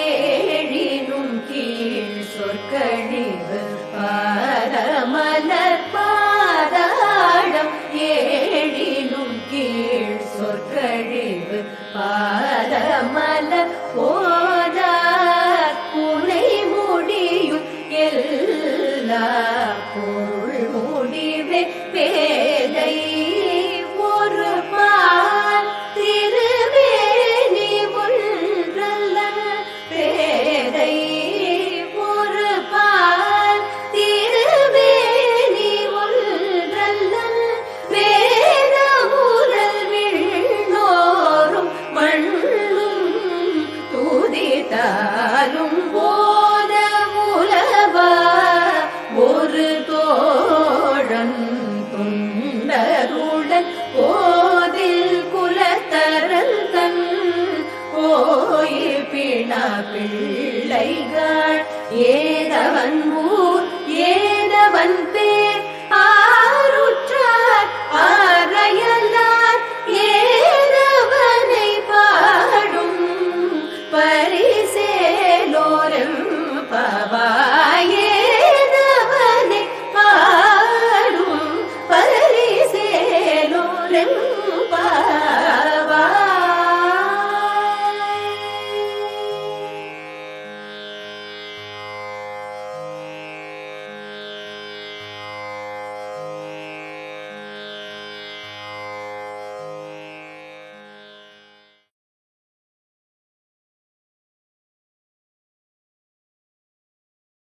ஏழினும் கீழ் சொற்கழிவு பாரமலர் பாதாளம் ஏழினும் கீழ் சொற்கழிவு பாரமலர் போதார் புனை முடியும் எல்லா பொருள் முடிவே. பேதை துதித்தாலும் போத உலவா ஒரு தோழன் துண்டருடன் போதில் குலத்தரல் தன் கோயில் பிண பிள்ளைகள் ஏதவன் ஊர் ஏ